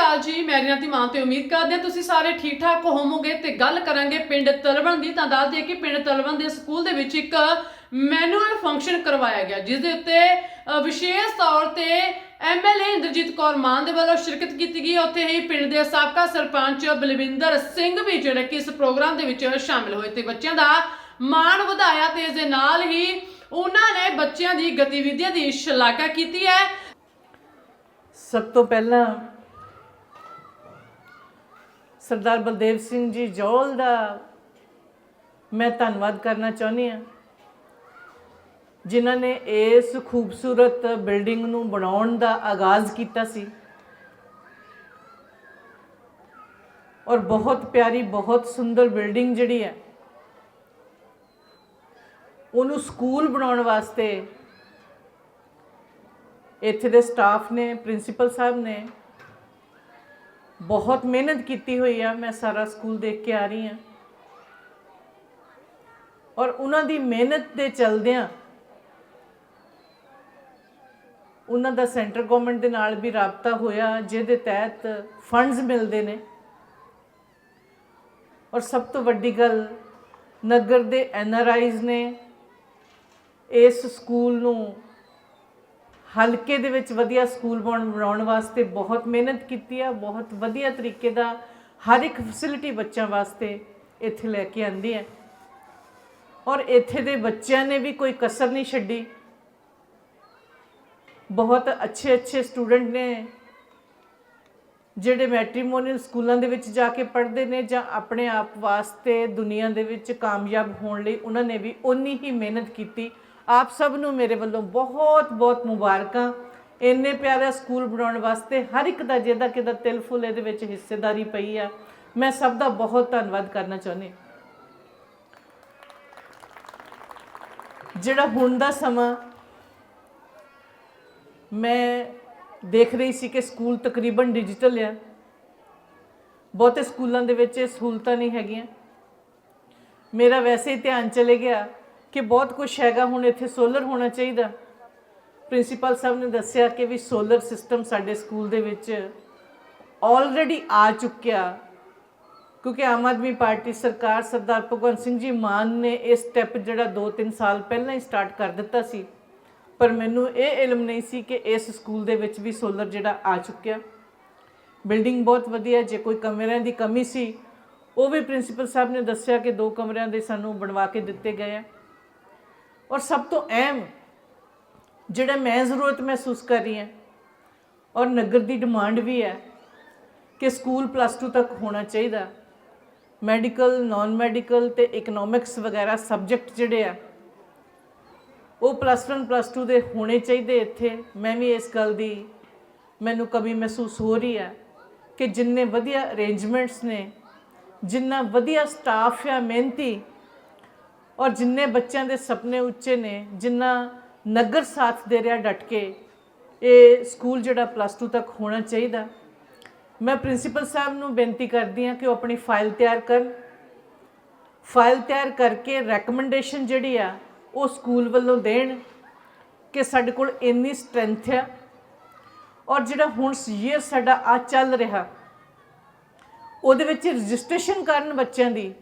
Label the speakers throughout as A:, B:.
A: ਅਕਾਲ ਜੀ, ਮੈਂ ਰੀਨਾ ਮਾਨ ਤੇ ਉਮੀਦ ਕਰਦੇ ਹਾਂ ਤੁਸੀਂ ਸਾਰੇ ਠੀਕ ਠਾਕ ਹੋਵੋਗੇ ਤੇ ਗੱਲ ਕਰਾਂਗੇ ਪਿੰਡ ਤਲਵਣ ਦੀ। ਤਾਂ ਦੱਸ ਦਈਏ ਕਿ ਪਿੰਡ ਤਲਵਣ ਦੇ ਸਕੂਲ ਦੇ ਵਿੱਚ ਇੱਕ ਮੈਨੂਅਲ ਫੰਕਸ਼ਨ ਕਰਵਾਇਆ ਗਿਆ, ਜਿਸ ਦੇ ਉੱਤੇ ਵਿਸ਼ੇਸ਼ ਤੌਰ ਤੇ ਐਮਐਲਏ ਇੰਦਰਜੀਤ ਕੌਰ ਮਾਨ ਦੇ ਵੱਲੋਂ ਸ਼ਿਰਕਤ ਕੀਤੀ ਗਈ। ਉੱਥੇ ਹੀ ਪਿੰਡ ਦੇ ਸਾਬਕਾ ਸਰਪੰਚ ਬਲਵਿੰਦਰ ਸਿੰਘ ਵੀ ਜਿਹੜੇ ਕਿ ਇਸ ਪ੍ਰੋਗਰਾਮ ਦੇ ਵਿੱਚ ਸ਼ਾਮਿਲ ਹੋਏ ਤੇ ਬੱਚਿਆਂ ਦਾ ਮਾਣ ਵਧਾਇਆ ਤੇ ਇਸ ਦੇ ਨਾਲ ਹੀ ਉਹਨਾਂ ਨੇ ਬੱਚਿਆਂ ਦੀ ਗਤੀਵਿਧੀਆਂ ਦੀ ਸ਼ਲਾਘਾ ਕੀਤੀ ਹੈ।
B: ਸਭ ਤੋਂ ਪਹਿਲਾਂ ਸਰਦਾਰ ਬਲਦੇਵ ਸਿੰਘ ਜੀ ਜੋਲ ਦਾ ਮੈਂ ਧੰਨਵਾਦ ਕਰਨਾ ਚਾਹੁੰਦੀ ਹਾਂ, ਜਿਨ੍ਹਾਂ ਨੇ ਇਸ ਖੂਬਸੂਰਤ ਬਿਲਡਿੰਗ ਨੂੰ ਬਣਾਉਣ ਦਾ ਆਗਾਜ਼ ਕੀਤਾ ਸੀ। ਔਰ ਬਹੁਤ ਪਿਆਰੀ, ਬਹੁਤ ਸੁੰਦਰ ਬਿਲਡਿੰਗ ਜਿਹੜੀ ਹੈ, ਉਹਨੂੰ ਸਕੂਲ ਬਣਾਉਣ ਵਾਸਤੇ ਇੱਥੇ ਦੇ ਸਟਾਫ ਨੇ, ਪ੍ਰਿੰਸੀਪਲ ਸਾਹਿਬ ਨੇ ਬਹੁਤ ਮਿਹਨਤ ਕੀਤੀ ਹੋਈ ਆ, ਮੈਂ ਸਾਰਾ ਸਕੂਲ ਦੇਖ ਕੇ ਆ ਰਹੀ ਹਾਂ ਔਰ ਉਹਨਾਂ ਦੀ ਮਿਹਨਤ ਦੇ ਚਲਦਿਆਂ ਉਹਨਾਂ ਦਾ ਸੈਂਟਰ ਗਵਰਨਮੈਂਟ ਦੇ ਨਾਲ ਵੀ ਰਾਬਤਾ ਹੋਇਆ, ਜਿਹਦੇ ਤਹਿਤ ਫੰਡਸ ਮਿਲਦੇ ਨੇ। ਔਰ ਸਭ ਤੋਂ ਵੱਡੀ ਗੱਲ, ਨਗਰ ਦੇ ਐਨਆਰਆਈਜ਼ ਨੇ ਇਸ ਸਕੂਲ ਨੂੰ ਹਲਕੇ ਦੇ ਵਿੱਚ ਵਧੀਆ ਸਕੂਲ ਬਣ- ਬਣਾਉਣ ਵਾਸਤੇ ਬਹੁਤ ਮਿਹਨਤ ਕੀਤੀ ਆ, ਬਹੁਤ ਵਧੀਆ ਤਰੀਕੇ ਦਾ ਹਰ ਇੱਕ ਫੈਸਿਲਿਟੀ ਬੱਚਿਆਂ ਵਾਸਤੇ ਇੱਥੇ ਲੈ ਕੇ ਆਂਦੀ ਹੈ ਔਰ ਇੱਥੇ ਦੇ ਬੱਚਿਆਂ ਨੇ ਵੀ ਕੋਈ ਕਸਰ ਨਹੀਂ ਛੱਡੀ। ਬਹੁਤ ਅੱਛੇ ਅੱਛੇ ਸਟੂਡੈਂਟ ਨੇ ਜਿਹੜੇ ਮੈਟ੍ਰੀਮੋਨੀਅਲ ਸਕੂਲਾਂ ਦੇ ਵਿੱਚ ਜਾ ਕੇ ਪੜ੍ਹਦੇ ਨੇ ਜਾਂ ਆਪਣੇ ਆਪ ਵਾਸਤੇ ਦੁਨੀਆ ਦੇ ਵਿੱਚ ਕਾਮਯਾਬ ਹੋਣ ਲਈ ਉਹਨਾਂ ਨੇ ਵੀ ਉਨੀ ਹੀ ਮਿਹਨਤ ਕੀਤੀ। ਆਪ ਸਭ ਨੂੰ ਮੇਰੇ ਵੱਲੋਂ ਬਹੁਤ ਬਹੁਤ ਮੁਬਾਰਕਾਂ। ਇੰਨੇ ਪਿਆਰਾ ਸਕੂਲ ਬਣਾਉਣ ਵਾਸਤੇ ਹਰ ਇੱਕ ਦਾ ਜਿਹਦਾ ਕਿਦਾ ਤਿਲ ਫੁੱਲ ਇਹਦੇ ਵਿੱਚ ਹਿੱਸੇਦਾਰੀ ਪਈ ਆ, ਮੈਂ ਸਭ ਦਾ ਬਹੁਤ ਧੰਨਵਾਦ ਕਰਨਾ ਚਾਹੁੰਦੀ ਜਿਹੜਾ ਹੁਣ ਦਾ ਸਮਾਂ, ਮੈਂ ਦੇਖ ਰਹੀ ਸੀ ਕਿ ਸਕੂਲ ਤਕਰੀਬਨ ਡਿਜੀਟਲ ਆ। ਬਹੁਤੇ ਸਕੂਲਾਂ ਦੇ ਵਿੱਚ ਇਹ ਸਹੂਲਤਾਂ ਨਹੀਂ ਹੈਗੀਆਂ। ਮੇਰਾ ਵੈਸੇ ਹੀ ਧਿਆਨ ਚਲੇ ਗਿਆ ਕਿ ਬਹੁਤ ਕੁਝ ਹੈਗਾ, ਹੁਣ ਇੱਥੇ ਸੋਲਰ ਹੋਣਾ ਚਾਹੀਦਾ। ਪ੍ਰਿੰਸੀਪਲ ਸਾਹਿਬ ਨੇ ਦੱਸਿਆ ਕਿ ਵੀ ਸੋਲਰ ਸਿਸਟਮ ਸਾਡੇ ਸਕੂਲ ਦੇ ਵਿੱਚ ਆਲਰੇਡੀ ਆ ਚੁੱਕਿਆ। ਕਿਉਂਕਿ ਆਮ ਆਦਮੀ ਪਾਰਟੀ ਸਰਕਾਰ ਸਰਦਾਰ ਭਗਵੰਤ ਸਿੰਘ ਜੀ ਮਾਨ ਨੇ ਇਹ ਸਟੈਪ ਜਿਹੜਾ 2-3 ਸਾਲ ਪਹਿਲਾਂ ਹੀ ਸਟਾਰਟ ਕਰ ਦਿੱਤਾ ਸੀ। ਪਰ ਮੈਨੂੰ ਇਹ ਇਲਮ ਨਹੀਂ ਸੀ ਕਿ ਇਸ ਸਕੂਲ ਦੇ ਵਿੱਚ ਵੀ ਸੋਲਰ ਜਿਹੜਾ ਆ ਚੁੱਕਿਆ। ਬਿਲਡਿੰਗ ਬਹੁਤ ਵਧੀਆ ਜੇ ਕੋਈ ਕਮਰਿਆਂ ਦੀ ਕਮੀ ਸੀ, ਉਹ ਵੀ ਪ੍ਰਿੰਸੀਪਲ ਸਾਹਿਬ ਨੇ ਦੱਸਿਆ ਕਿ ਦੋ ਕਮਰਿਆਂ ਦੇ ਸਾਨੂੰ ਬਣਵਾ ਕੇ ਦਿੱਤੇ ਗਏ ਆ। ਔਰ ਸਭ ਤੋਂ ਅਹਿਮ ਜਿਹੜਾ ਮੈਂ ਜ਼ਰੂਰਤ ਮਹਿਸੂਸ ਕਰ ਰਹੀ ਹਾਂ, ਔਰ ਨਗਰ ਦੀ ਡਿਮਾਂਡ ਵੀ ਹੈ ਕਿ ਸਕੂਲ ਪਲੱਸ 2 ਤੱਕ ਹੋਣਾ ਚਾਹੀਦਾ। ਮੈਡੀਕਲ ਨਾਨ ਮੈਡੀਕਲ ਤੇ ਇਕਨੋਮਿਕਸ ਵਗੈਰਾ ਸਬਜੈਕਟ ਜਿਹੜੇ ਆ ਉਹ ਪਲੱਸ 1 ਪਲੱਸ 2 ਦੇ ਹੋਣੇ ਚਾਹੀਦੇ ਇੱਥੇ। ਮੈਂ ਵੀ ਇਸ ਗੱਲ ਦੀ ਮੈਨੂੰ ਕਮੀ ਮਹਿਸੂਸ ਹੋ ਰਹੀ ਹੈ ਕਿ ਜਿੰਨੇ ਵਧੀਆ ਅਰੇਂਜਮੈਂਟਸ ਨੇ, ਜਿੰਨਾ ਵਧੀਆ ਸਟਾਫ ਆ ਮਿਹਨਤੀ, ਔਰ ਜਿੰਨੇ ਬੱਚਿਆਂ ਦੇ ਸੁਪਨੇ ਉੱਚੇ ਨੇ, ਜਿੰਨਾ ਨਗਰ ਸਾਥ ਦੇ ਰਿਹਾ ਡਟ ਕੇ ਇਹ ਸਕੂਲ ਜਿਹੜਾ ਪਲੱਸ 2 ਤੱਕ ਹੋਣਾ ਚਾਹੀਦਾ। ਮੈਂ ਪ੍ਰਿੰਸੀਪਲ ਸਾਹਿਬ ਨੂੰ ਬੇਨਤੀ ਕਰਦੀ ਹਾਂ ਕਿ ਉਹ ਆਪਣੀ ਫਾਈਲ ਤਿਆਰ ਕਰਨ। ਫਾਈਲ ਤਿਆਰ ਕਰਕੇ ਰეკਮੈਂਡੇਸ਼ਨ ਜਿਹੜੀ ਆ ਉਹ ਸਕੂਲ ਵੱਲੋਂ ਦੇਣ ਕਿ ਸਾਡੇ ਕੋਲ ਇੰਨੀ ਸਟਰੈਂਥ ਆ ਔਰ ਜਿਹੜਾ ਹੁਣ ਈਅਰ ਸਾਡਾ ਆ ਚੱਲ ਰਿਹਾ, ਉਹਦੇ ਵਿੱਚ ਰਜਿਸਟ੍ਰੇਸ਼ਨ ਕਰਨ ਬੱਚਿਆਂ ਦੀ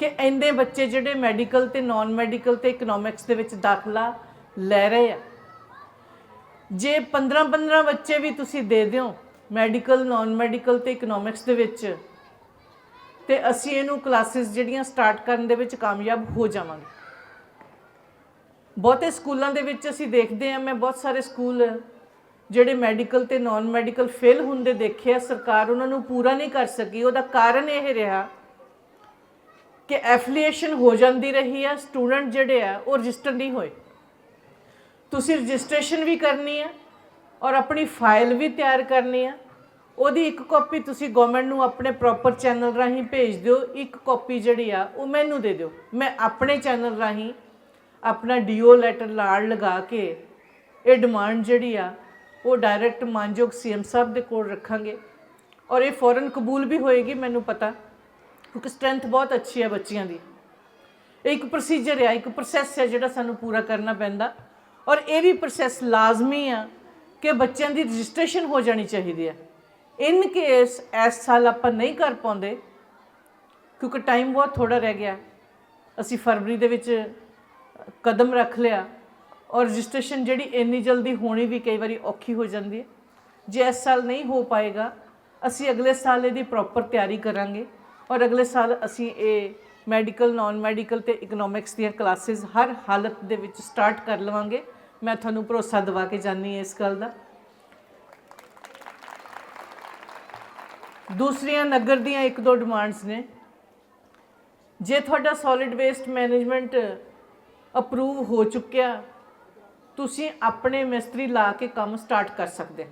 B: ਕਿ ਇੰਨੇ ਬੱਚੇ ਜਿਹੜੇ ਮੈਡੀਕਲ ਤੇ ਨਾਨ ਮੈਡੀਕਲ ਤੇ ਇਕਨੋਮਿਕਸ ਦੇ ਵਿੱਚ ਦਾਖਲਾ ਲੈ ਰਹੇ ਆ। ਜੇ 15 15 ਬੱਚੇ ਵੀ ਤੁਸੀਂ ਦੇ ਦਿਓ ਮੈਡੀਕਲ ਨਾਨ ਮੈਡੀਕਲ ਤੇ ਇਕਨੋਮਿਕਸ ਦੇ ਵਿੱਚ, ਤੇ ਅਸੀਂ ਇਹਨੂੰ ਕਲਾਸਿਸ ਜਿਹੜੀਆਂ ਸਟਾਰਟ ਕਰਨ ਦੇ ਵਿੱਚ ਕਾਮਯਾਬ ਹੋ ਜਾਵਾਂਗੇ। ਬਹੁਤੇ ਸਕੂਲਾਂ ਦੇ ਵਿੱਚ ਅਸੀਂ ਦੇਖਦੇ ਹਾਂ, ਮੈਂ ਬਹੁਤ ਸਾਰੇ ਸਕੂਲ ਜਿਹੜੇ ਮੈਡੀਕਲ ਤੇ ਨਾਨ ਮੈਡੀਕਲ ਫੇਲ ਹੁੰਦੇ ਦੇਖੇ ਆ, ਸਰਕਾਰ ਉਹਨਾਂ ਨੂੰ ਪੂਰਾ ਨਹੀਂ ਕਰ ਸਕੀ। ਉਹਦਾ ਕਾਰਨ ਇਹ ਰਿਹਾ ਕਿ ਐਫੀਲੀਏਸ਼ਨ ਹੋ ਜਾਂਦੀ ਰਹੀ ਆ ਸਟੂਡੈਂਟ ਜਿਹੜੇ ਆ, ਉਹ ਰਜਿਸਟਰ ਨਹੀਂ ਹੋਏ। ਤੁਸੀਂ ਰਜਿਸਟ੍ਰੇਸ਼ਨ ਵੀ ਕਰਨੀ ਹੈ ਔਰ ਆਪਣੀ ਫਾਈਲ ਵੀ ਤਿਆਰ ਕਰਨੀ ਹੈ ਉਹਦੀ ਇੱਕ ਕਾਪੀ ਤੁਸੀਂ ਗਵਰਨਮੈਂਟ ਨੂੰ ਆਪਣੇ ਪ੍ਰੋਪਰ ਚੈਨਲ ਰਾਹੀਂ ਭੇਜ ਦਿਓ। ਇੱਕ ਕਾਪੀ ਜਿਹੜੀ ਆ, ਉਹ ਮੈਨੂੰ ਦੇ ਦਿਓ। ਮੈਂ ਆਪਣੇ ਚੈਨਲ ਰਾਹੀਂ ਆਪਣਾ ਡੀਓ ਲੈਟਰ ਲਾੜ ਲਗਾ ਕੇ ਇਹ ਡਿਮਾਂਡ ਜਿਹੜੀ ਆ, ਉਹ ਡਾਇਰੈਕਟ ਮਾਨਯੋਗ ਸੀਐਮ ਸਾਹਿਬ ਦੇ ਕੋਲ ਰੱਖਾਂਗੇ। ਔਰ ਇਹ ਫੌਰਨ ਕਬੂਲ ਵੀ ਹੋਏਗੀ, ਮੈਨੂੰ ਪਤਾ, ਕਿਉਂਕਿ ਸਟਰੈਂਥ ਬਹੁਤ ਅੱਛੀ ਹੈ ਬੱਚਿਆਂ ਦੀ। ਇਹ ਇੱਕ ਪ੍ਰੋਸੀਜਰ ਹੈ ਇੱਕ ਪ੍ਰੋਸੈਸ ਹੈ ਜਿਹੜਾ ਸਾਨੂੰ ਪੂਰਾ ਕਰਨਾ ਪੈਂਦਾ। ਔਰ ਇਹ ਵੀ ਪ੍ਰੋਸੈਸ ਲਾਜ਼ਮੀ ਆ ਕਿ ਬੱਚਿਆਂ ਦੀ ਰਜਿਸਟ੍ਰੇਸ਼ਨ ਹੋ ਜਾਣੀ ਚਾਹੀਦੀ ਹੈ ਇਨ ਕੇਸ ਇਸ ਸਾਲ ਆਪਾਂ ਨਹੀਂ ਕਰ ਪਾਉਂਦੇ, ਕਿਉਂਕਿ ਟਾਈਮ ਬਹੁਤ ਥੋੜਾ ਰਹਿ ਗਿਆ, ਅਸੀਂ ਫਰਵਰੀ ਦੇ ਵਿੱਚ ਕਦਮ ਰੱਖ ਲਿਆ ਔਰ ਰਜਿਸਟ੍ਰੇਸ਼ਨ ਜਿਹੜੀ ਇੰਨੀ ਜਲਦੀ ਹੋਣੀ ਵੀ ਕਈ ਵਾਰੀ ਔਖੀ ਹੋ ਜਾਂਦੀ ਹੈ। ਜੇ ਇਸ ਸਾਲ ਨਹੀਂ ਹੋ ਪਾਏਗਾ, ਅਸੀਂ ਅਗਲੇ ਸਾਲ ਇਹਦੀ ਪ੍ਰੋਪਰ ਤਿਆਰੀ ਕਰਾਂਗੇ ਔਰ ਅਗਲੇ ਸਾਲ ਅਸੀਂ ਇਹ ਮੈਡੀਕਲ ਨਾਨ ਮੈਡੀਕਲ ਤੇ ਇਕਨੋਮਿਕਸ ਦੀਆਂ ਕਲਾਸਿਸ ਹਰ ਹਾਲਤ ਦੇ ਵਿੱਚ ਸਟਾਰਟ ਕਰ ਲਵਾਂਗੇ। ਮੈਂ ਤੁਹਾਨੂੰ ਭਰੋਸਾ ਦਿਵਾ ਕੇ ਜਾਨੀ ਹਾਂ ਇਸ ਗੱਲ ਦਾ। ਦੂਸਰੀਆਂ ਨਗਰ ਦੀਆਂ ਇੱਕ ਦੋ ਡਿਮਾਂਡਸ ਨੇ। ਜੇ ਤੁਹਾਡਾ ਸੋਲਿਡ ਵੇਸਟ ਮੈਨੇਜਮੈਂਟ ਅਪਰੂਵ ਹੋ ਚੁੱਕਿਆ, ਤੁਸੀਂ ਆਪਣੇ ਮਿਸਤਰੀ ਲਾ ਕੇ ਕੰਮ ਸਟਾਰਟ ਕਰ ਸਕਦੇ ਹੋ।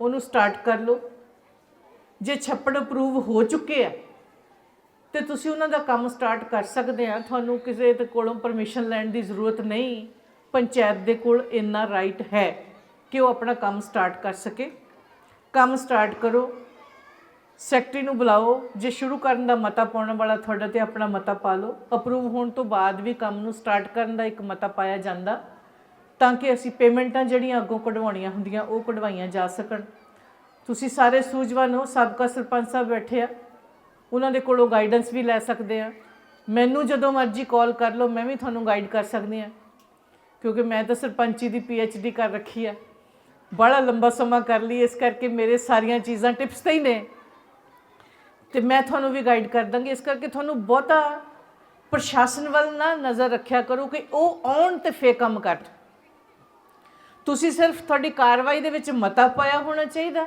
B: ਉਹਨੂੰ ਸਟਾਰਟ ਕਰ ਲਓ। ਜੇ ਛੱਪੜ ਅਪਰੂਵ ਹੋ ਚੁੱਕੇ ਆ, ਤੇ ਤੁਸੀਂ ਉਹਨਾਂ ਦਾ ਕੰਮ ਸਟਾਰਟ ਕਰ ਸਕਦੇ ਆ। ਤੁਹਾਨੂੰ ਕਿਸੇ ਦੇ ਕੋਲੋਂ ਪਰਮਿਸ਼ਨ ਲੈਣ ਦੀ ਜ਼ਰੂਰਤ ਨਹੀਂ। ਪੰਚਾਇਤ ਦੇ ਕੋਲ ਇੰਨਾ ਰਾਈਟ ਹੈ ਕਿ ਉਹ ਆਪਣਾ ਕੰਮ ਸਟਾਰਟ ਕਰ ਸਕੇ। ਕੰਮ ਸਟਾਰਟ ਕਰੋ। ਸੈਕਟਰੀ ਨੂੰ ਬੁਲਾਓ, ਜੇ ਸ਼ੁਰੂ ਕਰਨ ਦਾ ਮਤਾ ਪਾਉਣ ਵਾਲਾ ਤੁਹਾਡਾ ਤੇ ਆਪਣਾ ਮਤਾ ਪਾ ਲਓ। ਅਪਰੂਵ ਹੋਣ ਤੋਂ ਬਾਅਦ ਵੀ ਕੰਮ ਨੂੰ ਸਟਾਰਟ ਕਰਨ ਦਾ ਇੱਕ ਮਤਾ ਪਾਇਆ ਜਾਂਦਾ, ਤਾਂ ਕਿ ਅਸੀਂ ਪੇਮੈਂਟਾਂ ਜਿਹੜੀਆਂ ਅੱਗੋਂ ਕਢਵਾਉਣੀਆਂ ਹੁੰਦੀਆਂ, ਉਹ ਕਢਵਾਈਆਂ ਜਾ ਸਕਣ। ਤੁਸੀਂ ਸਾਰੇ ਸੂਝਵਾਨ ਹੋ, ਸਾਬਕਾ ਸਰਪੰਚ ਸਾਹਿਬ ਬੈਠੇ ਆ। ਉਹਨਾਂ ਦੇ ਕੋਲੋਂ ਗਾਈਡੈਂਸ ਵੀ ਲੈ ਸਕਦੇ ਆ। ਮੈਨੂੰ ਜਦੋਂ ਮਰਜ਼ੀ ਕਾਲ ਕਰ ਲਓ, ਮੈਂ ਵੀ ਤੁਹਾਨੂੰ ਗਾਈਡ ਕਰ ਸਕਦੀ ਆ। ਕਿਉਂਕਿ ਮੈਂ ਤਾਂ ਸਰਪੰਚੀ ਦੀ ਡੀ ਕਰ ਰੱਖੀ ਆ। ਬੜਾ ਲੰਬਾ ਸਮਾਂ ਕਰ ਲਈ, ਇਸ ਕਰਕੇ ਮੇਰੇ ਸਾਰੀਆਂ ਚੀਜ਼ਾਂ ਟਿਪਸ ਤੇ ਹੀ ਨੇ। ਤੇ ਮੈਂ ਤੁਹਾਨੂੰ ਵੀ ਗਾਈਡ ਕਰ ਦਾਂਗੀ। ਇਸ ਕਰਕੇ ਤੁਹਾਨੂੰ ਬਹੁਤਾ ਪ੍ਰਸ਼ਾਸਨ ਵੱਲ ਨਾ ਨਜ਼ਰ ਰੱਖਿਆ ਕਰੋ ਕਿ ਉਹ ਆਉਣ ਤੇ ਫੇਰ ਕੰਮ ਕਰ। ਤੁਸੀਂ ਸਿਰਫ ਤੁਹਾਡੀ ਕਾਰਵਾਈ ਦੇ ਵਿੱਚ ਮਤਾ ਪਾਇਆ ਹੋਣਾ ਚਾਹੀਦਾ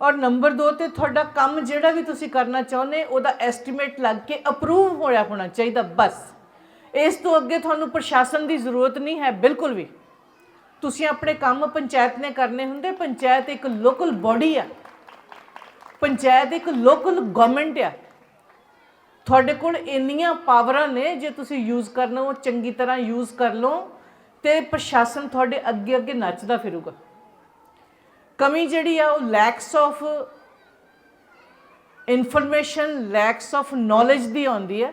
B: ਔਰ ਨੰਬਰ 2 ਤੇ ਤੁਹਾਡਾ ਕੰਮ ਜਿਹੜਾ ਵੀ ਤੁਸੀਂ ਕਰਨਾ ਚਾਹੁੰਦੇ, ਉਹਦਾ ਐਸਟੀਮੇਟ ਲੱਗ ਕੇ ਅਪਰੂਵ ਹੋਇਆ ਹੋਣਾ ਚਾਹੀਦਾ, ਬਸ। ਇਸ ਤੋਂ ਅੱਗੇ ਤੁਹਾਨੂੰ ਪ੍ਰਸ਼ਾਸਨ ਦੀ ਜ਼ਰੂਰਤ ਨਹੀਂ ਹੈ, ਬਿਲਕੁਲ ਵੀ। ਤੁਸੀਂ ਆਪਣੇ ਕੰਮ ਪੰਚਾਇਤ ਨੇ ਕਰਨੇ ਹੁੰਦੇ, ਪੰਚਾਇਤ ਇੱਕ ਲੋਕਲ ਬਾਡੀ ਆ। ਪੰਚਾਇਤ ਇੱਕ ਲੋਕਲ ਗਵਰਨਮੈਂਟ ਆ। ਤੁਹਾਡੇ ਕੋਲ ਇੰਨੀਆਂ ਪਾਵਰਾਂ ਨੇ, ਜੇ ਤੁਸੀਂ ਯੂਜ਼ ਕਰਨਾ, ਉਹ ਚੰਗੀ ਤਰ੍ਹਾਂ ਯੂਜ਼ ਕਰ ਲਓ ਤੇ ਪ੍ਰਸ਼ਾਸਨ ਤੁਹਾਡੇ ਅੱਗੇ ਅੱਗੇ ਨੱਚਦਾ ਫਿਰੂਗਾ। ਕਮੀ ਜਿਹੜੀ ਆ, ਉਹ lacks of information lacks of knowledge ਦੀ ਆਉਂਦੀ ਹੈ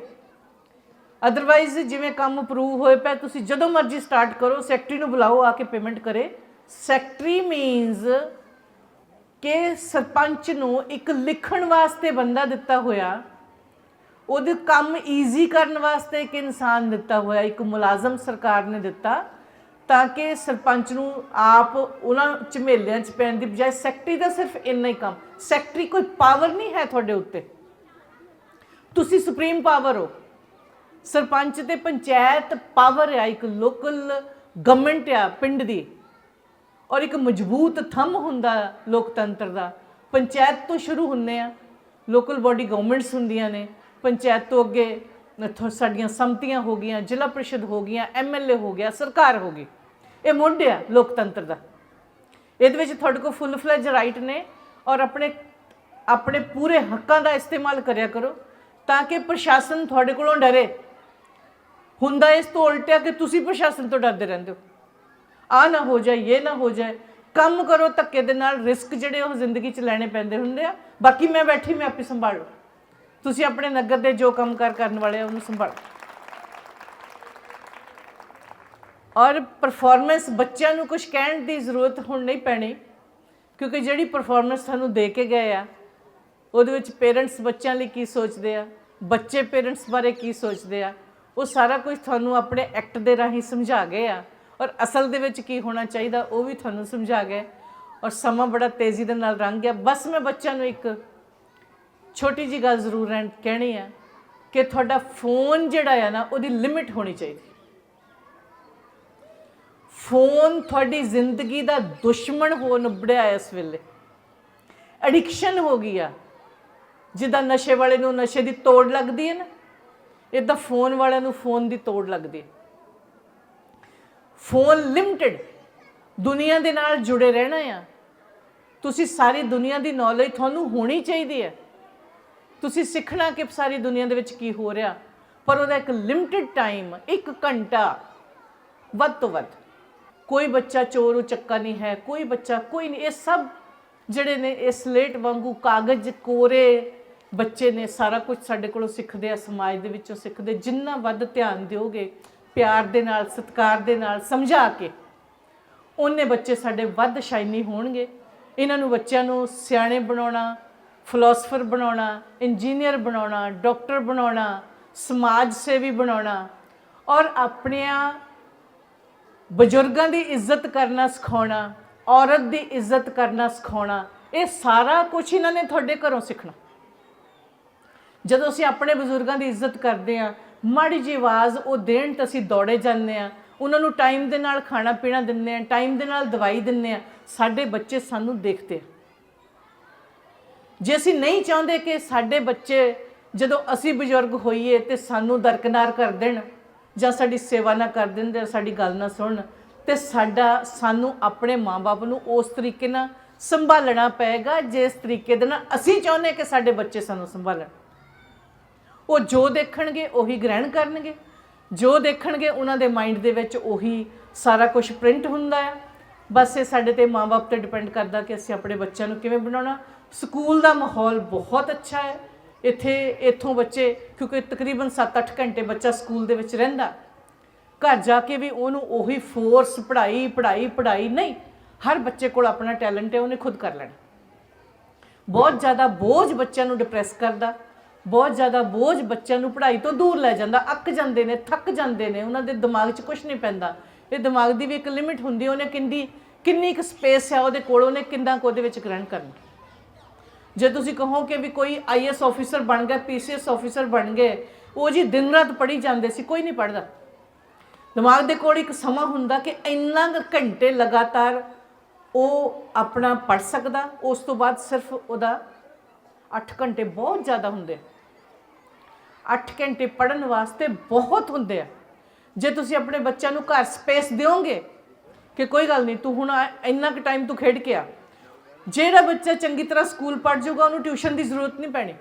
B: ਅਦਰਵਾਈਜ਼ ਜਿਵੇਂ ਕੰਮ ਅਪਰੂਵ ਹੋਏ ਪਏ ਤੁਸੀਂ ਜਦੋਂ ਮਰਜ਼ੀ ਸਟਾਰਟ ਕਰੋ ਸੈਕਟਰੀ ਨੂੰ ਬੁਲਾਓ, ਆ ਕੇ ਪੇਮੈਂਟ ਕਰੇ। ਸੈਕਟਰੀ ਮੀਨਸ ਕਿ ਸਰਪੰਚ ਨੂੰ ਇੱਕ ਲਿਖਣ ਵਾਸਤੇ ਬੰਦਾ ਦਿੱਤਾ ਹੋਇਆ, ਉਹਦੇ ਕੰਮ ਈਜ਼ੀ ਕਰਨ ਵਾਸਤੇ ਇੱਕ ਇਨਸਾਨ ਦਿੱਤਾ ਹੋਇਆ, ਇੱਕ ਮੁਲਾਜ਼ਮ ਸਰਕਾਰ ਨੇ ਦਿੱਤਾ, ਤਾਂ ਕਿ ਸਰਪੰਚ ਨੂੰ ਆਪ ਉਹਨਾਂ ਝਮੇਲਿਆਂ 'ਚ ਪੈਣ ਦੀ ਬਜਾਏ ਸੈਕਟਰੀ ਦਾ ਸਿਰਫ ਇੰਨਾ ਹੀ ਕੰਮ। ਸੈਕਟਰੀ ਕੋਈ ਪਾਵਰ ਨਹੀਂ ਹੈ ਤੁਹਾਡੇ ਉੱਤੇ। ਤੁਸੀਂ ਸੁਪਰੀਮ ਪਾਵਰ ਹੋ। ਸਰਪੰਚ ਤੇ ਪੰਚਾਇਤ ਪਾਵਰ ਹੈ ਇੱਕ ਲੋਕਲ ਗਵਰਨਮੈਂਟ ਆ, ਪਿੰਡ ਦੀ। ਔਰ ਇੱਕ ਮਜ਼ਬੂਤ ਥੰਮ ਹੁੰਦਾ ਲੋਕਤੰਤਰ ਦਾ। ਪੰਚਾਇਤ ਤੋਂ ਸ਼ੁਰੂ ਹੁੰਨੇ ਆ। ਲੋਕਲ ਬਾਡੀ ਗਵਰਨਮੈਂਟਸ ਹੁੰਦੀਆਂ ਨੇ। ਪੰਚਾਇਤ ਤੋਂ ਅੱਗੇ ਸਾਡੀਆਂ ਸੰਮਤੀਆਂ ਹੋ ਗਈਆਂ, ਜ਼ਿਲ੍ਹਾ ਪ੍ਰੀਸ਼ਦ ਹੋ ਗਈਆਂ ਐਮਐਲਏ ਹੋ ਗਿਆ, ਸਰਕਾਰ ਹੋ ਗਈ। ਇਹ ਮੁੱਢ ਆ ਲੋਕਤੰਤਰ ਦਾ। ਇਹਦੇ ਵਿੱਚ ਤੁਹਾਡੇ ਕੋਲ ਫੁੱਲ ਫਲੈਜ ਰਾਈਟ ਨੇ ਔਰ ਆਪਣੇ ਆਪਣੇ ਪੂਰੇ ਹੱਕਾਂ ਦਾ ਇਸਤੇਮਾਲ ਕਰਿਆ ਕਰੋ ਤਾਂ ਕਿ ਪ੍ਰਸ਼ਾਸਨ ਤੁਹਾਡੇ ਕੋਲੋਂ ਡਰੇ। ਹੁੰਦਾ ਇਸ ਤੋਂ ਉਲਟਿਆ ਕਿ ਤੁਸੀਂ ਪ੍ਰਸ਼ਾਸਨ ਤੋਂ ਡਰਦੇ ਰਹਿੰਦੇ ਹੋ। ਆ ਨਾ ਹੋ ਜਾਏ, ਇਹ ਨਾ ਹੋ ਜਾਏ। ਕੰਮ ਕਰੋ, ਧੱਕੇ ਦੇ ਨਾਲ ਰਿਸਕ ਜਿਹੜੇ ਉਹ ਜ਼ਿੰਦਗੀ 'ਚ ਲੈਣੇ ਪੈਂਦੇ ਹੁੰਦੇ ਆ। ਬਾਕੀ ਮੈਂ ਬੈਠੀ, ਮੈਂ ਆਪੇ ਸੰਭਾਲੂ ਤੁਸੀਂ ਆਪਣੇ ਨਗਰ ਦੇ ਜੋ ਕੰਮ ਕਾਰ ਕਰਨ ਵਾਲੇ ਆ, ਉਹਨੂੰ ਸੰਭਾਲੋ। ਔਰ ਪਰਫਾਰਮੈਂਸ ਬੱਚਿਆਂ ਨੂੰ ਕੁਝ ਕਹਿਣ ਦੀ ਜ਼ਰੂਰਤ ਹੁਣ ਨਹੀਂ ਪੈਣੀ, ਕਿਉਂਕਿ ਜਿਹੜੀ ਪਰਫਾਰਮੈਂਸ ਤੁਹਾਨੂੰ ਦੇ ਕੇ ਗਏ ਆ, ਉਹਦੇ ਵਿੱਚ ਪੇਰੈਂਟਸ ਬੱਚਿਆਂ ਲਈ ਕੀ ਸੋਚਦੇ ਆ, ਬੱਚੇ ਪੇਰੈਂਟਸ ਬਾਰੇ ਕੀ ਸੋਚਦੇ ਆ, ਉਹ ਸਾਰਾ ਕੁਝ ਤੁਹਾਨੂੰ ਆਪਣੇ ਐਕਟ ਦੇ ਰਾਹੀਂ ਸਮਝਾ ਗਏ ਆ। ਔਰ ਅਸਲ ਦੇ ਵਿੱਚ ਕੀ ਹੋਣਾ ਚਾਹੀਦਾ, ਉਹ ਵੀ ਤੁਹਾਨੂੰ ਸਮਝਾ ਗਏ ਔਰ ਸਮਾਂ ਬੜਾ ਤੇਜ਼ੀ ਦੇ ਨਾਲ ਰੰਗ ਗਿਆ। ਬਸ ਮੈਂ ਬੱਚਿਆਂ ਨੂੰ ਇੱਕ ਛੋਟੀ ਜੀ ਗੱਲ ਜ਼ਰੂਰ ਰਹਿਣ ਕਹਿਣੀ ਹੈ ਕਿ ਤੁਹਾਡਾ ਫੋਨ ਜਿਹੜਾ ਆ ਨਾ, ਉਹਦੀ ਲਿਮਿਟ ਹੋਣੀ ਚਾਹੀਦੀ। ਫੋਨ ਤੁਹਾਡੀ ਜ਼ਿੰਦਗੀ ਦਾ ਦੁਸ਼ਮਣ ਹੋ ਨਿਬੜਿਆ ਇਸ ਵੇਲੇ। ਐਡਿਕਸ਼ਨ ਹੋ ਗਈ ਆ। ਜਿੱਦਾਂ ਨਸ਼ੇ ਵਾਲੇ ਨੂੰ ਨਸ਼ੇ ਦੀ ਤੋੜ ਲੱਗਦੀ ਹੈ ਨਾ ਇਦਾਂ ਫੋਨ ਵਾਲਿਆਂ ਨੂੰ ਫੋਨ ਦੀ ਤੋੜ ਲੱਗਦੀ ਹੈ। ਫੋਨ ਲਿਮਟਿਡ ਦੁਨੀਆ ਦੇ ਨਾਲ ਜੁੜੇ ਰਹਿਣਾ ਆ। ਤੁਸੀਂ ਸਾਰੀ ਦੁਨੀਆ ਦੀ ਨੌਲੇਜ ਤੁਹਾਨੂੰ ਹੋਣੀ ਚਾਹੀਦੀ ਹੈ। ਤੁਸੀਂ ਸਿੱਖਣਾ ਕਿ ਸਾਰੀ ਦੁਨੀਆ ਦੇ ਵਿੱਚ ਕੀ ਹੋ ਰਿਹਾ, ਪਰ ਉਹਦਾ ਇੱਕ ਲਿਮਟਿਡ ਟਾਈਮ ਇੱਕ ਘੰਟਾ ਵੱਧ ਤੋਂ ਵੱਧ। ਕੋਈ ਬੱਚਾ ਚੋਰ ਉਚੱਕਾ ਨਹੀਂ ਹੈ, ਕੋਈ ਬੱਚਾ ਕੋਈ ਨਹੀਂ। ਇਹ ਸਭ ਜਿਹੜੇ ਨੇ ਇਹ ਸਲੇਟ ਵਾਂਗੂ ਕਾਗਜ਼, ਕੋਰੇ ਬੱਚੇ ਨੇ, ਸਾਰਾ ਕੁਝ ਸਾਡੇ ਕੋਲੋਂ ਸਿੱਖਦੇ ਆ, ਸਮਾਜ ਦੇ ਵਿੱਚੋਂ ਸਿੱਖਦੇ। ਜਿੰਨਾ ਵੱਧ ਧਿਆਨ ਦਿਓਗੇ ਪਿਆਰ ਦੇ ਨਾਲ, ਸਤਿਕਾਰ ਦੇ ਨਾਲ ਸਮਝਾ ਕੇ ਉਹਨੇ ਬੱਚੇ ਸਾਡੇ ਵੱਧ ਸ਼ਾਈਨੀ ਹੋਣਗੇ। ਇਹਨਾਂ ਨੂੰ ਬੱਚਿਆਂ ਨੂੰ ਸਿਆਣੇ ਬਣਾਉਣਾ ਫਿਲਾਸਫਰ ਬਣਾਉਣਾ ਇੰਜੀਨੀਅਰ ਬਣਾਉਣਾ ਡਾਕਟਰ ਬਣਾਉਣਾ, ਸਮਾਜ ਸੇਵੀ ਬਣਾਉਣਾ ਔਰ ਆਪਣਿਆਂ ਬਜ਼ੁਰਗਾਂ ਦੀ ਇੱਜ਼ਤ ਕਰਨਾ ਸਿਖਾਉਣਾ, ਔਰਤ ਦੀ ਇੱਜ਼ਤ ਕਰਨਾ ਸਿਖਾਉਣਾ, ਇਹ ਸਾਰਾ ਕੁਝ ਇਹਨਾਂ ਨੇ ਤੁਹਾਡੇ ਘਰੋਂ ਸਿੱਖਣਾ। ਜਦੋਂ ਅਸੀਂ ਆਪਣੇ ਬਜ਼ੁਰਗਾਂ ਦੀ ਇੱਜ਼ਤ ਕਰਦੇ ਆ ਮਾੜੀ ਜਿਹੀ ਆਵਾਜ਼, ਉਹ ਦੇਣ ਤਾਂ ਅਸੀਂ ਦੌੜੇ ਜਾਂਦੇ ਆ ਉਹਨਾਂ ਨੂੰ ਟਾਈਮ ਦੇ ਨਾਲ ਖਾਣਾ ਪੀਣਾ ਦਿੰਦੇ ਆ ਟਾਈਮ ਦੇ ਨਾਲ ਦਵਾਈ ਦਿੰਦੇ ਆ ਸਾਡੇ ਬੱਚੇ ਸਾਨੂੰ ਦੇਖਦੇ ਆ। ਜੇ ਅਸੀਂ ਨਹੀਂ ਚਾਹੁੰਦੇ ਕਿ ਸਾਡੇ ਬੱਚੇ ਜਦੋਂ ਅਸੀਂ ਬਜ਼ੁਰਗ ਹੋਈਏ ਤੇ ਸਾਨੂੰ ਦਰਕਨਾਰ ਕਰ ਦੇਣ ਜਾਂ ਸਾਡੀ ਸੇਵਾ ਨਾ ਕਰ ਦੇਣ ਜਾਂ ਸਾਡੀ ਗੱਲ ਨਾ ਸੁਣਨ ਤੇ ਸਾਡਾ, ਸਾਨੂੰ ਆਪਣੇ ਮਾਪੇ ਨੂੰ ਉਸ ਤਰੀਕੇ ਨਾਲ ਸੰਭਾਲਣਾ ਪਏਗਾ, ਜਿਸ ਤਰੀਕੇ ਦੇ ਨਾਲ ਅਸੀਂ ਚਾਹੁੰਦੇ ਕਿ ਸਾਡੇ ਬੱਚੇ ਸਾਨੂੰ ਸੰਭਾਲਣ। ਉਹ ਜੋ ਦੇਖਣਗੇ ਉਹੀ ਗ੍ਰਹਿਣ ਕਰਨਗੇ। ਜੋ ਦੇਖਣਗੇ ਉਹਨਾਂ ਦੇ ਮਾਈਂਡ ਦੇ ਵਿੱਚ ਉਹੀ ਸਾਰਾ ਕੁਝ ਪ੍ਰਿੰਟ ਹੁੰਦਾ ਹੈ। ਬਸ ਇਹ ਸਾਡੇ ਤੇ ਮਾਪੇ ਤੇ ਡਿਪੈਂਡ ਕਰਦਾ ਕਿ ਅਸੀਂ ਆਪਣੇ ਬੱਚਿਆਂ ਨੂੰ ਕਿਵੇਂ ਬਣਾਉਣਾ। ਸਕੂਲ ਦਾ ਮਾਹੌਲ ਬਹੁਤ ਅੱਛਾ ਹੈ। ਇੱਥੇ, ਇੱਥੋਂ ਬੱਚੇ, ਕਿਉਂਕਿ ਤਕਰੀਬਨ 7-8 ਘੰਟੇ ਬੱਚਾ ਸਕੂਲ ਦੇ ਵਿੱਚ ਰਹਿੰਦਾ। ਘਰ ਜਾ ਕੇ ਵੀ ਉਹਨੂੰ ਉਹੀ ਫੋਰਸ ਪੜ੍ਹਾਈ ਪੜ੍ਹਾਈ ਪੜ੍ਹਾਈ ਨਹੀਂ, ਹਰ ਬੱਚੇ ਕੋਲ ਆਪਣਾ ਟੈਲੈਂਟ ਹੈ, ਉਹਨੇ ਖੁਦ ਕਰ ਲੈਣਾ। ਬਹੁਤ ਜ਼ਿਆਦਾ ਬੋਝ ਬੱਚਿਆਂ ਨੂੰ ਡਿਪਰੈਸ ਕਰਦਾ। ਬਹੁਤ ਜ਼ਿਆਦਾ ਬੋਝ ਬੱਚਿਆਂ ਨੂੰ ਪੜ੍ਹਾਈ ਤੋਂ ਦੂਰ ਲੈ ਜਾਂਦਾ, ਅੱਕ ਜਾਂਦੇ ਨੇ, ਥੱਕ ਜਾਂਦੇ ਨੇ, ਉਹਨਾਂ ਦੇ ਦਿਮਾਗ 'ਚ ਕੁਝ ਨਹੀਂ ਪੈਂਦਾ। ਇਹ ਦਿਮਾਗ ਦੀ ਵੀ ਇੱਕ ਲਿਮਿਟ ਹੁੰਦੀ ਉਹਨੇ ਕਿੰਨੀ ਕਿੰਨੀ ਕੁ ਸਪੇਸ ਹੈ ਉਹਦੇ ਕੋਲ, ਉਹਨੇ ਕਿੰਨਾ ਕੁ ਉਹਦੇ ਵਿੱਚ ਗ੍ਰਹਿਣ ਕਰਨਾ। ਜੇ ਤੁਸੀਂ ਕਹੋ ਕਿ ਵੀ ਕੋਈ ਆਈਐਸ ਆਫੀਸਰ ਬਣ ਗਿਆ ਪੀਸੀਐਸ ਆਫੀਸਰ ਬਣ ਗਏ, ਉਹ ਜੀ ਦਿਨ ਰਾਤ ਪੜ੍ਹੀ ਜਾਂਦੇ ਸੀ, ਕੋਈ ਨਹੀਂ ਪੜ੍ਹਦਾ। ਦਿਮਾਗ ਦੇ ਕੋਲ ਇੱਕ ਸਮਾਂ ਹੁੰਦਾ ਕਿ ਇੰਨਾ ਕੁ ਘੰਟੇ ਲਗਾਤਾਰ ਉਹ ਆਪਣਾ ਪੜ ਸਕਦਾ, ਉਸ ਤੋਂ ਬਾਅਦ ਸਿਰਫ ਉਹਦਾ 8 ਘੰਟੇ ਬਹੁਤ ਜ਼ਿਆਦਾ ਹੁੰਦੇ 8 ਘੰਟੇ ਪੜਨ ਵਾਸਤੇ ਬਹੁਤ ਹੁੰਦੇ ਆ। ਜੇ ਤੁਸੀਂ ਆਪਣੇ ਬੱਚਿਆਂ ਨੂੰ ਘਰ ਸਪੇਸ ਦਿਓਗੇ, ਕਿ ਕੋਈ ਗੱਲ ਨਹੀਂ, ਤੂੰ ਹੁਣ ਇੰਨਾ ਕੁ ਟਾਈਮ ਤੂੰ ਖੇਡ ਕੇ ਆ। ਜਿਹੜਾ ਬੱਚਾ ਚੰਗੀ ਤਰ੍ਹਾਂ ਸਕੂਲ ਪੜ ਜਾਊਗਾ, ਉਹਨੂੰ ਟਿਊਸ਼ਨ ਦੀ ਜ਼ਰੂਰਤ ਨਹੀਂ ਪੈਣੀ।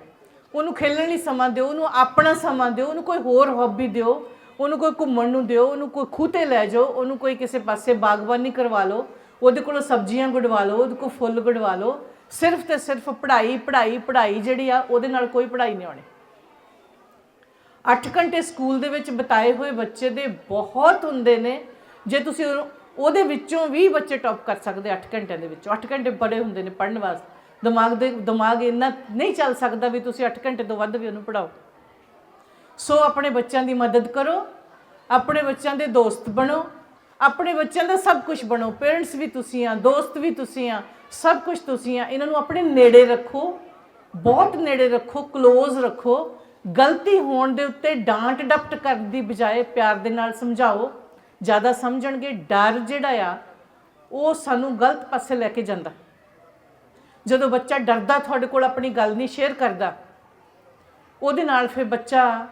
B: ਉਹਨੂੰ ਖੇਲਣ ਲਈ ਸਮਾਂ ਦਿਓ, ਉਹਨੂੰ ਆਪਣਾ ਸਮਾਂ ਦਿਓ, ਉਹਨੂੰ ਕੋਈ ਹੋਰ ਹੌਬੀ ਦਿਓ, ਉਹਨੂੰ ਕੋਈ ਘੁੰਮਣ ਨੂੰ ਦਿਓ, ਉਹਨੂੰ ਕੋਈ ਖੂਹ ਤੇ ਲੈ ਜਾਓ, ਉਹਨੂੰ ਕੋਈ ਕਿਸੇ ਪਾਸੇ ਬਾਗਬਾਨੀ ਕਰਵਾ ਲਓ, ਉਹਦੇ ਕੋਲੋਂ ਸਬਜ਼ੀਆਂ ਗੁਡਵਾ ਲਓ, ਉਹਦੇ ਕੋਲ ਫੁੱਲ ਗੁਡਵਾ ਲਓ। ਸਿਰਫ ਤੇ ਸਿਰਫ ਪੜ੍ਹਾਈ ਪੜ੍ਹਾਈ ਪੜ੍ਹਾਈ ਜਿਹੜੀ ਆ, ਉਹਦੇ ਨਾਲ ਕੋਈ ਪੜ੍ਹਾਈ ਨਹੀਂ ਆਉਣੀ 8 ਘੰਟੇ ਸਕੂਲ ਦੇ ਵਿੱਚ ਬਿਤਾਏ ਹੋਏ ਬੱਚੇ ਦੇ ਬਹੁਤ ਹੁੰਦੇ ਨੇ। ਜੇ ਤੁਸੀਂ ਉਹਨੂੰ- ਉਹਦੇ ਵਿੱਚੋਂ ਵੀ ਬੱਚੇ ਟੌਪ ਕਰ ਸਕਦੇ 8 ਘੰਟਿਆਂ ਦੇ ਵਿੱਚੋਂ। 8 ਘੰਟੇ ਬੜੇ ਹੁੰਦੇ ਨੇ ਪੜ੍ਹਨ ਵਾਸਤੇ। ਦਿਮਾਗ ਦੇ, ਦਿਮਾਗ ਇੰਨਾ ਨਹੀਂ ਚੱਲ ਸਕਦਾ ਵੀ ਤੁਸੀਂ 8 ਘੰਟੇ ਤੋਂ ਵੱਧ ਵੀ ਉਹਨੂੰ ਪੜਾਓ ਸੋ ਆਪਣੇ ਬੱਚਿਆਂ ਦੀ ਮਦਦ ਕਰੋ, ਆਪਣੇ ਬੱਚਿਆਂ ਦੇ ਦੋਸਤ ਬਣੋ, ਆਪਣੇ ਬੱਚਿਆਂ ਦਾ ਸਭ ਕੁਝ ਬਣੋ। ਪੇਰੈਂਟਸ ਵੀ ਤੁਸੀਂ ਆ, ਦੋਸਤ ਵੀ ਤੁਸੀਂ ਆ, ਸਭ ਕੁਝ ਤੁਸੀਂ ਆ। ਇਹਨਾਂ ਨੂੰ ਆਪਣੇ ਨੇੜੇ ਰੱਖੋ, ਬਹੁਤ ਨੇੜੇ ਰੱਖੋ ক্লোਜ਼ ਰੱਖੋ। ਗਲਤੀ ਹੋਣ ਦੇ ਉੱਤੇ ਡਾਂਟ ਡਪਟ ਕਰਨ ਦੀ ਬਜਾਏ ਪਿਆਰ ਦੇ ਨਾਲ ਸਮਝਾਓ। ਜ਼ਿਆਦਾ ਸਮਝਣਗੇ, ਡਰ ਜਿਹੜਾ ਆ, ਉਹ ਸਾਨੂੰ ਗਲਤ ਪਾਸੇ ਲੈ ਕੇ ਜਾਂਦਾ। ਜਦੋਂ ਬੱਚਾ ਡਰਦਾ, ਤੁਹਾਡੇ ਕੋਲ ਆਪਣੀ ਗੱਲ ਨਹੀਂ ਸ਼ੇਅਰ ਕਰਦਾ, ਉਹਦੇ ਨਾਲ ਫਿਰ ਬੱਚਾ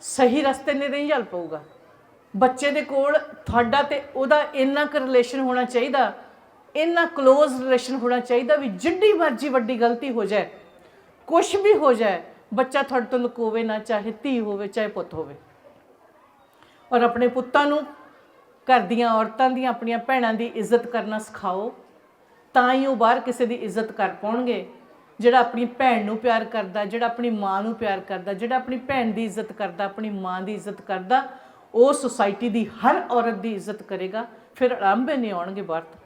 B: ਸਹੀ ਰਸਤੇ ਨੇ ਨਹੀਂ ਚੱਲ ਪਊਗਾ। ਬੱਚੇ ਦੇ ਕੋਲ ਤੁਹਾਡਾ ਤੇ ਉਹਦਾ ਇੰਨਾ ਕੁ ਰਿਲੇਸ਼ਨ ਹੋਣਾ ਚਾਹੀਦਾ, ਇੰਨਾ ক্লোਜ਼ ਰਿਲੇਸ਼ਨ ਹੋਣਾ ਚਾਹੀਦਾ ਵੀ ਜਿੱਡੀ ਮਰਜ਼ੀ ਵੱਡੀ ਗਲਤੀ ਹੋ ਜਾਏ ਕੁਝ ਵੀ ਹੋ ਜਾਏ ਬੱਚਾ ਤੁਹਾਡੇ ਤੋਂ ਲੁਕੋਵੇ ਨਾ, ਚਾਹੇ ਧੀ ਹੋਵੇ, ਚਾਹੇ ਪੁੱਤ ਹੋਵੇ। ਔਰ ਆਪਣੇ ਪੁੱਤਾਂ ਨੂੰ, ਘਰ ਦੀਆਂ ਔਰਤਾਂ ਦੀਆਂ, ਆਪਣੀਆਂ ਭੈਣਾਂ ਦੀ ਇੱਜ਼ਤ ਕਰਨਾ ਸਿਖਾਓ। ਤਾਂ ਹੀ ਉਹ ਬਾਹਰ ਕਿਸੇ ਦੀ ਇੱਜ਼ਤ ਕਰ ਪਾਉਣਗੇ। ਜਿਹੜਾ ਆਪਣੀ ਭੈਣ ਨੂੰ ਪਿਆਰ ਕਰਦਾ, ਜਿਹੜਾ ਆਪਣੀ ਮਾਂ ਨੂੰ ਪਿਆਰ ਕਰਦਾ, ਜਿਹੜਾ ਆਪਣੀ ਭੈਣ ਦੀ ਇੱਜ਼ਤ ਕਰਦਾ, ਆਪਣੀ ਮਾਂ ਦੀ ਇੱਜ਼ਤ ਕਰਦਾ, ਉਹ ਸੁਸਾਇਟੀ ਦੀ ਹਰ ਔਰਤ ਦੀ ਇੱਜ਼ਤ ਕਰੇਗਾ। ਫਿਰ ਆਰਾਮੇ ਨਹੀਂ ਆਉਣਗੇ ਬਾਹਰ ਤੋਂ।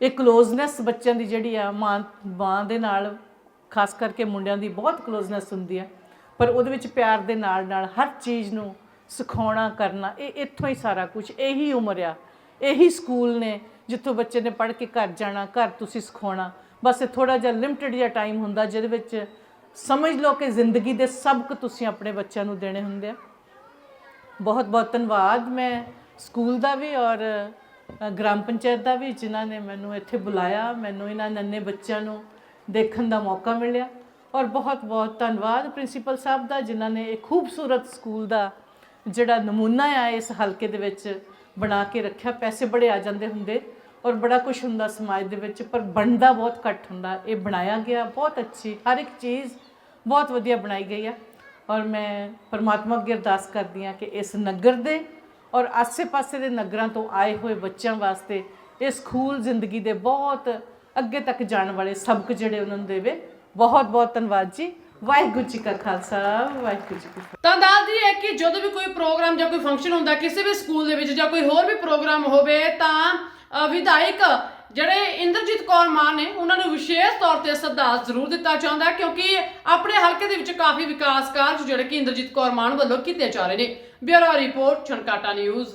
B: ਇਹ ਕਲੋਜ਼ਨੈਸ ਬੱਚਿਆਂ ਦੀ ਜਿਹੜੀ ਆ, ਮਾਂ ਮਾਂ ਦੇ ਨਾਲ ਖਾਸ ਕਰਕੇ ਮੁੰਡਿਆਂ ਦੀ ਬਹੁਤ ਕਲੋਜ਼ਨੈਸ ਹੁੰਦੀ ਹੈ। ਪਰ ਉਹਦੇ ਵਿੱਚ ਪਿਆਰ ਦੇ ਨਾਲ ਨਾਲ ਹਰ ਚੀਜ਼ ਨੂੰ ਸਿਖਾਉਣਾ, ਕਰਨਾ, ਇਹ ਇੱਥੋਂ ਹੀ ਸਾਰਾ ਕੁਝ ਇਹੀ ਉਮਰ ਆ। ਇਹੀ ਸਕੂਲ ਨੇ ਜਿੱਥੋਂ ਬੱਚੇ ਨੇ ਪੜ੍ਹ ਕੇ ਘਰ ਜਾਣਾ, ਘਰ ਤੁਸੀਂ ਸਿਖਾਉਣਾ। ਬਸ ਇਹ ਥੋੜਾ ਜਿਹਾ ਲਿਮਟਿਡ ਜਿਹਾ ਟਾਈਮ ਹੁੰਦਾ ਜਿਹਦੇ ਵਿੱਚ ਸਮਝ ਲਓ ਕਿ ਜ਼ਿੰਦਗੀ ਦੇ ਸਬਕ ਤੁਸੀਂ ਆਪਣੇ ਬੱਚਿਆਂ ਨੂੰ ਦੇਣੇ ਹੁੰਦੇ ਆ। ਬਹੁਤ ਬਹੁਤ ਧੰਨਵਾਦ ਮੈਂ ਸਕੂਲ ਦਾ ਵੀ ਔਰ ਗ੍ਰਾਮ ਪੰਚਾਇਤ ਦਾ ਵੀ ਜਿਨ੍ਹਾਂ ਨੇ ਮੈਨੂੰ ਇੱਥੇ ਬੁਲਾਇਆ, ਮੈਨੂੰ ਇਹਨਾਂ ਨੰਨੇ ਬੱਚਿਆਂ ਨੂੰ ਦੇਖਣ ਦਾ ਮੌਕਾ ਮਿਲਿਆ। ਔਰ ਬਹੁਤ ਬਹੁਤ ਧੰਨਵਾਦ ਪ੍ਰਿੰਸੀਪਲ ਸਾਹਿਬ ਦਾ, ਜਿਨ੍ਹਾਂ ਨੇ ਇਹ ਖੂਬਸੂਰਤ ਸਕੂਲ ਦਾ ਜਿਹੜਾ ਨਮੂਨਾ ਆ, ਇਸ ਹਲਕੇ ਦੇ ਵਿੱਚ ਬਣਾ ਕੇ ਰੱਖਿਆ। ਪੈਸੇ ਬੜੇ ਆ ਜਾਂਦੇ ਹੁੰਦੇ ਔਰ ਬੜਾ ਕੁਝ ਹੁੰਦਾ ਸਮਾਜ ਦੇ ਵਿੱਚ, ਪਰ ਬਣਦਾ ਬਹੁਤ ਘੱਟ ਹੁੰਦਾ। ਇਹ ਬਣਾਇਆ ਗਿਆ, ਬਹੁਤ ਅੱਛੀ, ਹਰ ਇੱਕ ਚੀਜ਼ ਬਹੁਤ ਵਧੀਆ ਬਣਾਈ ਗਈ ਆ। ਔਰ ਮੈਂ ਪਰਮਾਤਮਾ ਅੱਗੇ ਅਰਦਾਸ ਕਰਦੀ ਹਾਂ ਕਿ ਇਸ ਨਗਰ ਦੇ ਔਰ ਆਸੇ-ਪਾਸੇ ਦੇ ਨਗਰਾਂ ਤੋਂ ਆਏ ਹੋਏ ਬੱਚਿਆਂ ਵਾਸਤੇ ਇਹ ਸਕੂਲ ਜ਼ਿੰਦਗੀ ਦੇ ਬਹੁਤ ਅੱਗੇ ਤੱਕ ਜਾਣ ਵਾਲੇ ਸਬਕ ਜਿਹੜੇ ਉਹਨਾਂ ਨੂੰ ਦੇਵੇ। ਬਹੁਤ ਬਹੁਤ ਧੰਨਵਾਦ ਜੀ। ਵਾਹਿਗੁਰੂ ਜੀ ਕਾ ਖਾਲਸਾ, ਵਾਹਿਗੁਰੂ ਜੀ ਕੀ ਫਤਿਹ।
A: ਤਾਂ ਦੱਸਦੀ ਹੈ ਕਿ ਜਦੋਂ ਵੀ ਕੋਈ ਪ੍ਰੋਗਰਾਮ ਜਾਂ ਕੋਈ ਫੰਕਸ਼ਨ ਹੁੰਦਾ, ਕਿਸੇ ਵੀ ਸਕੂਲ ਦੇ ਵਿੱਚ ਜਾਂ ਕੋਈ ਹੋਰ ਵੀ ਪ੍ਰੋਗਰਾਮ ਹੋਵੇ, ਤਾਂ ਵਿਧਾਇਕ ਜਿਹੜੇ ਇੰਦਰਜੀਤ ਕੌਰ ਮਾਨ ਨੇ, ਉਹਨਾਂ ਨੂੰ ਵਿਸ਼ੇਸ਼ ਤੌਰ ਤੇ ਸੱਦਾ ਜ਼ਰੂਰ ਦਿੱਤਾ ਜਾਂਦਾ ਕਿਉਂਕਿ ਆਪਣੇ ਹਲਕੇ ਦੇ ਵਿੱਚ ਕਾਫੀ ਵਿਕਾਸ ਕਾਰਜ ਜਿਹੜੇ ਕਿ ਇੰਦਰਜੀਤ ਕੌਰ ਮਾਨ ਵੱਲੋਂ ਕੀਤੇ ਜਾ ਰਹੇ ਨੇ। Bureau report Chhankata news.